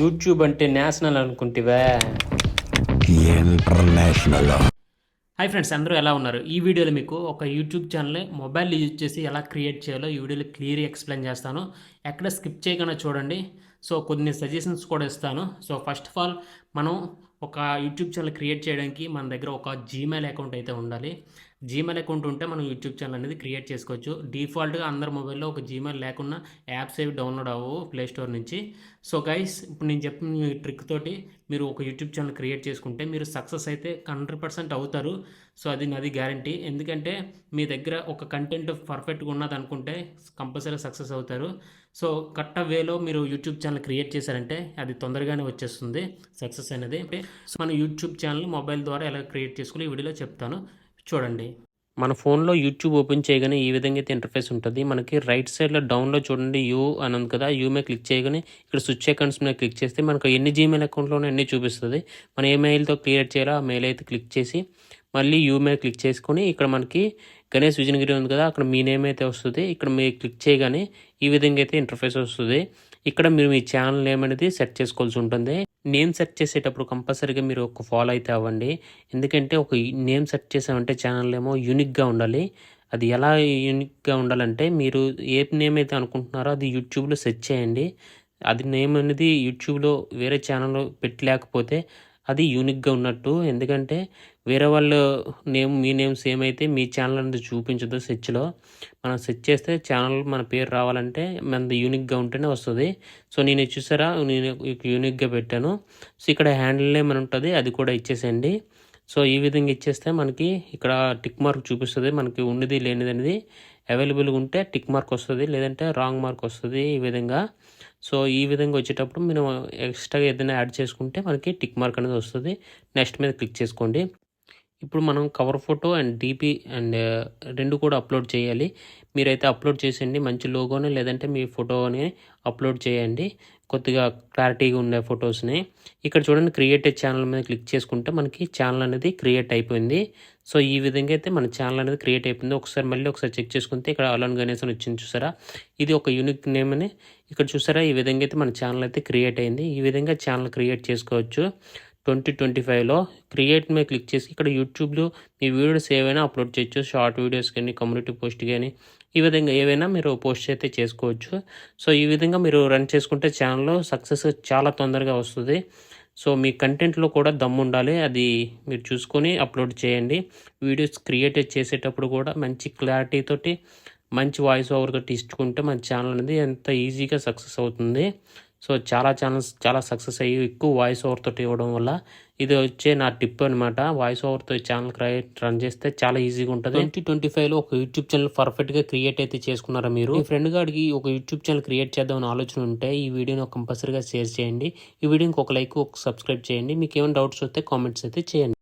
YouTube అంటే national అనుకుంటివా. International hi friends అందరూ ఎలా ఉన్నారు? ఈ వీడియోలో మీకు ఒక యూట్యూబ్ ఛానల్ మొబైల్ యూజ్ చేసి ఎలా క్రియేట్ చేయాలో ఈ వీడియోలో క్లియర్గా ఎక్స్ప్లెయిన్ చేస్తాను. ఎక్కడ స్కిప్ చేయకుండా చూడండి. సో కొన్ని సజెషన్స్ కూడా ఇస్తాను. సో ఫస్ట్ ఆఫ్ ఆల్ మనం ఒక యూట్యూబ్ ఛానల్ క్రియేట్ చేయడానికి మన దగ్గర ఒక జీమెయిల్ అకౌంట్ అయితే ఉండాలి. జీమెయిల్ అకౌంట్ ఉంటే మనం యూట్యూబ్ ఛానల్ అనేది క్రియేట్ చేసుకోవచ్చు. డిఫాల్ట్గా అందరి మొబైల్లో ఒక జీమెయిల్ లేకుండా యాప్స్ ఏవి డౌన్లోడ్ అవ్వవు ప్లే స్టోర్ నుంచి. సో గైస్ ఇప్పుడు నేను చెప్పిన ట్రిక్ తోటి మీరు ఒక యూట్యూబ్ ఛానల్ క్రియేట్ చేసుకుంటే మీరు సక్సెస్ అయితే హండ్రెడ్ పర్సెంట్ అవుతారు. సో అది నాది గ్యారంటీ ఎందుకంటే మీ దగ్గర ఒక కంటెంట్ పర్ఫెక్ట్గా ఉన్నది అనుకుంటే కంపల్సరీ సక్సెస్ అవుతారు. సో కరెక్ట్ వేలో మీరు యూట్యూబ్ ఛానల్ క్రియేట్ చేశారంటే అది తొందరగానే వచ్చేస్తుంది సక్సెస్ అనేది. సో మన యూట్యూబ్ ఛానల్ మొబైల్ ద్వారా ఎలా క్రియేట్ చేసుకోవాలి ఈ వీడియోలో చెప్తాను. చూడండి. మన ఫోన్లో యూట్యూబ్ ఓపెన్ చేయగానే ఈ విధంగా అయితే ఇంటర్ఫేస్ ఉంటుంది. మనకి రైట్ సైడ్లో డౌన్లో చూడండి యూ అని ఉంది కదా యూ మీద క్లిక్ చేయగానే ఇక్కడ స్విచ్ అకౌంట్స్ మీద క్లిక్ చేస్తే మనకు ఎన్ని జీమెయిల్ అకౌంట్లోనే అన్ని చూపిస్తుంది. మనం ఏ మెయిల్తో క్లియర్ చేయాలో ఆ మెయిల్ అయితే క్లిక్ చేసి మళ్ళీ యూ మీద క్లిక్ చేసుకొని ఇక్కడ మనకి గణేష్ విజయనగిరి ఉంది కదా అక్కడ మీ నేమ్ అయితే వస్తుంది. ఇక్కడ మీరు క్లిక్ చేయగానే ఈ విధంగా అయితే ఇంటర్ఫేస్ వస్తుంది. ఇక్కడ మీరు మీ ఛానల్ నేమ్ అనేది సెట్ చేసుకోవాల్సి ఉంటుంది. నేమ్ సెట్ చేసేటప్పుడు కంపల్సరీగా మీరు ఒక ఫాలో అయితే అవ్వండి. ఎందుకంటే ఒక నేమ్ సెట్ చేసామంటే ఛానల్ ఏమో యూనిక్గా ఉండాలి. అది ఎలా యూనిక్గా ఉండాలంటే మీరు ఏ నేమ్ అయితే అనుకుంటున్నారో అది యూట్యూబ్లో సెర్చ్ చేయండి. అది నేమ్ అనేది యూట్యూబ్లో వేరే ఛానల్లో పెట్టలేకపోతే అది యూనిక్గా ఉన్నట్టు. ఎందుకంటే వేరే వాళ్ళ నేమ్ మీ నేమ్ సేమ్ అయితే మీ ఛానల్ అనేది చూపించదు సెర్చ్లో మనం సెర్చ్ చేస్తే ఛానల్ మన పేరు రావాలంటే మనది యూనిక్గా ఉంటేనే వస్తుంది. సో నేను చూసారా? నేను యూనిక్గా పెట్టాను. సో ఇక్కడ హ్యాండిల్ నేమ్ అని ఉంటుంది అది కూడా ఇచ్చేసేయండి. సో ఈ విధంగా ఇచ్చేస్తే మనకి ఇక్కడ టిక్ మార్క్ చూపిస్తుంది. మనకి ఉన్నది లేనిది అనేది అవైలబుల్గా ఉంటే టిక్ మార్క్ వస్తుంది లేదంటే రాంగ్ మార్క్ వస్తుంది ఈ విధంగా. సో ఈ విధంగా వచ్చేటప్పుడు మనం ఎక్స్ట్రాగా ఏదైనా యాడ్ చేసుకుంటే మనకి టిక్ మార్క్ అనేది వస్తుంది. నెక్స్ట్ మీద క్లిక్ చేసుకోండి. ఇప్పుడు మనం cover photo and DP and రెండు కూడా అప్లోడ్ చేయాలి. మీరైతే అప్లోడ్ చేసేయండి. మంచి లోగోని లేదంటే మీ ఫోటోని అప్లోడ్ చేయండి. కొద్దిగా క్లారిటీగా ఉండే ఫొటోస్ని ఇక్కడ చూడండి క్రియేటెడ్ ఛానల్ మీద క్లిక్ చేసుకుంటే మనకి ఛానల్ అనేది క్రియేట్ అయిపోయింది. సో ఈ విధంగా అయితే మన ఛానల్ అనేది క్రియేట్ అయిపోయింది. ఒకసారి మళ్ళీ ఒకసారి చెక్ చేసుకుంటే ఇక్కడ అలోన్ గణేష్ అని వచ్చింది చూసారా? ఇది ఒక యూనిక్ నేమ్ అని ఇక్కడ చూసారా? ఈ విధంగా అయితే మన ఛానల్ అయితే క్రియేట్ అయింది. ఈ విధంగా ఛానల్ క్రియేట్ చేసుకోవచ్చు. ట్వంటీ ట్వంటీ ఫైవ్లో క్రియేట్ మీద క్లిక్ చేసి ఇక్కడ యూట్యూబ్లో మీ వీడియోస్ ఏవైనా అప్లోడ్ చేయొచ్చు. షార్ట్ వీడియోస్ కానీ కమ్యూనిటీ పోస్ట్ కానీ ఈ విధంగా ఏవైనా మీరు పోస్ట్ అయితే చేసుకోవచ్చు. సో ఈ విధంగా మీరు రన్ చేసుకుంటే ఛానల్లో సక్సెస్ చాలా తొందరగా వస్తుంది. సో మీ కంటెంట్లో కూడా దమ్ముండాలి అది మీరు చూసుకొని అప్లోడ్ చేయండి. వీడియోస్ క్రియేట్ చేసేటప్పుడు కూడా మంచి క్లారిటీతో మంచి వాయిస్ ఓవర్ తోటి ఇచ్చుకుంటే మన ఛానల్ అనేది ఎంత ఈజీగా సక్సెస్ అవుతుంది. సో చాలా ఛానల్స్ చాలా సక్సెస్ అయ్యి ఎక్కువ వాయిస్ ఓవర్ తోటి ఇవ్వడం వల్ల ఇది వచ్చే నా టిప్ అనమాట వాయిస్ ఓవర్తో ఛానల్ క్రియేట్ రన్ చేస్తే చాలా ఈజీగా ఉంటుంది. ట్వంటీ ట్వంటీ ఫైవ్లో ఒక యూట్యూబ్ ఛానల్ పర్ఫెక్ట్గా క్రియేట్ అయితే చేసుకున్నారా మీరు? మీ ఫ్రెండ్ గారికి ఒక యూట్యూబ్ ఛానల్ క్రియేట్ చేద్దామని ఆలోచన ఉంటే ఈ వీడియోని కంపల్సరీగా షేర్ చేయండి. ఈ వీడియోకి ఒక లైక్ ఒక సబ్స్క్రైబ్ చేయండి. మీకు ఏమైనా డౌట్స్ వస్తే కామెంట్స్ అయితే చేయండి.